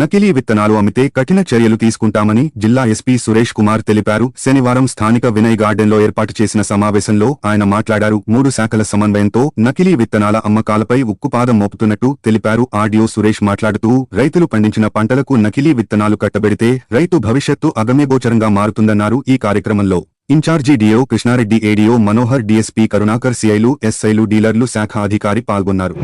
నకిలీ విత్తనాలు అమ్మితే కఠిన చర్యలు తీసుకుంటామని జిల్లా ఎస్పీ సురేష్ కుమార్ తెలిపారు. శనివారం స్థానిక వినయ్ గార్డెన్లో ఏర్పాటు చేసిన సమావేశంలో ఆయన మాట్లాడారు. మూడు శాఖల సమన్వయంతో నకిలీ విత్తనాల అమ్మకాలపై ఉక్కుపాదం మోపుతున్నట్టు తెలిపారు. ఆడియో సురేష్ మాట్లాడుతూ రైతులు పండించిన పంటలకు నకిలీ విత్తనాలు కట్టబెడితే రైతు భవిష్యత్తు అగమ్యగోచరంగా మారుతుందన్నారు ఈ కార్యక్రమంలో. Incharge DO Krishna Reddy ADO Manohar DSP Karunakar సిఐలు ఎస్ఐలు డీలర్లు శాఖ అధికారి పాల్గొన్నారు.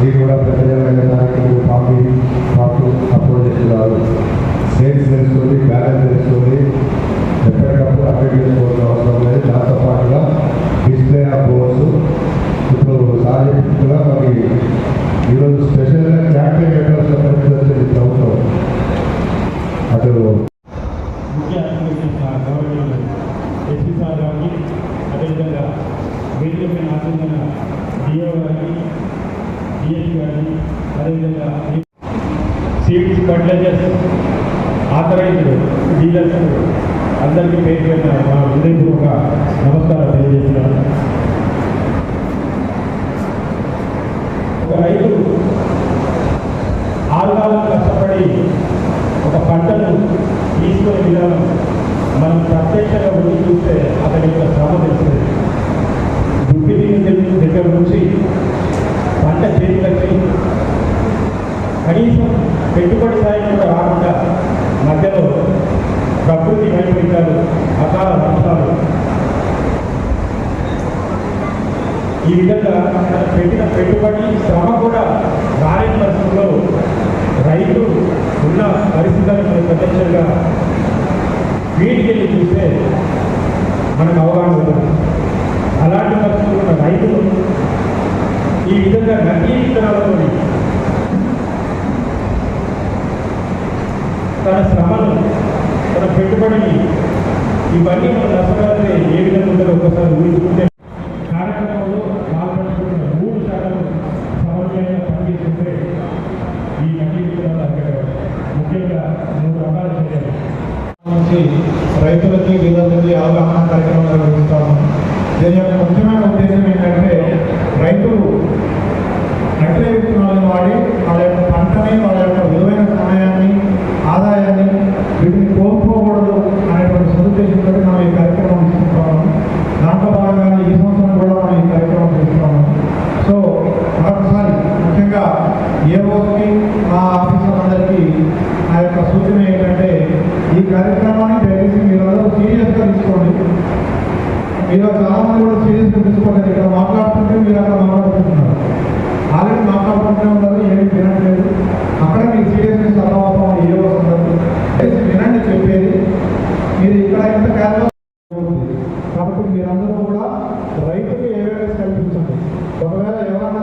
మీరు కూడా ప్రజల నాయకులు పార్టీ అదేవిధంగా వేదిక పైన ఆసీన డిఓ గారికి డిఎస్పీ గారిని అదేవిధంగా సీడ్స్ ఫర్టిలైజర్స్ ఆథరైజ్డ్ డీలర్స్ అందరికీ పేరు పెట్టిన మా హృదయపూర్వక నమస్కారం తెలియజేస్తున్నాను. కనీసం పెట్టుబడి స్థాయి కూడా రాకుండా మధ్యలో ప్రకృతి వైపరీత్యాలు అకాల వర్షాలు ఈ విధంగా పెట్టిన పెట్టుబడి శ్రమ కూడా రాని పరిస్థితుల్లో రైతు ఉన్న పరిస్థితులను మనం ప్రత్యక్షంగా వీటికి వెళ్ళి చూస్తే మనకు అవగాహన ఉంటుంది అలాంటి పరిస్థితుల్లో ఉన్న రైతులు ఈ విధంగా నకిలీ విత్తనాలతో తన శ్రమను తన ఇవన్నీ మన నష్టపడితే ఏ విధంగా ఉంటుందో ఒకసారి ఊహించుకుంటే కార్యక్రమంలో పాల్పంచుకున్న మూడు శాఖలు సమన్వయంగా పనిచేస్తుంటే ఈ నకిలీ ముఖ్యంగా మూడు రకాల చర్యలు రైతులకి వీళ్ళందరికీ అవగాహన కార్యక్రమాలు ఏ ఆ మా ఆఫీసర్లందరికీ నా యొక్క సూచన ఏంటంటే ఈ కార్యక్రమాన్ని దయచేసి మీరందరూ సీరియస్గా తీసుకోండి. మీరు చాలామంది కూడా సీరియస్గా తీసుకోండి. ఇక్కడ మాట్లాడుతుంటే మీరు అక్కడ మాట్లాడుకుంటున్నారు. ఆల్రెడీ మాట్లాడుకుంటూనే ఉన్నారు ఏమీ వినట్లేదు. అక్కడ మీరు సీరియస్నెస్ అర్థమవుతాం ఏ వస్తున్నారు దయచేసి వినండి చెప్పేది. మీరు ఇక్కడ ఎంత క్యాజువల్ కాబట్టి మీరందరూ కూడా రైతుకి అవేర్నెస్ కల్పించండి. ఒకవేళ ఎవరన్నా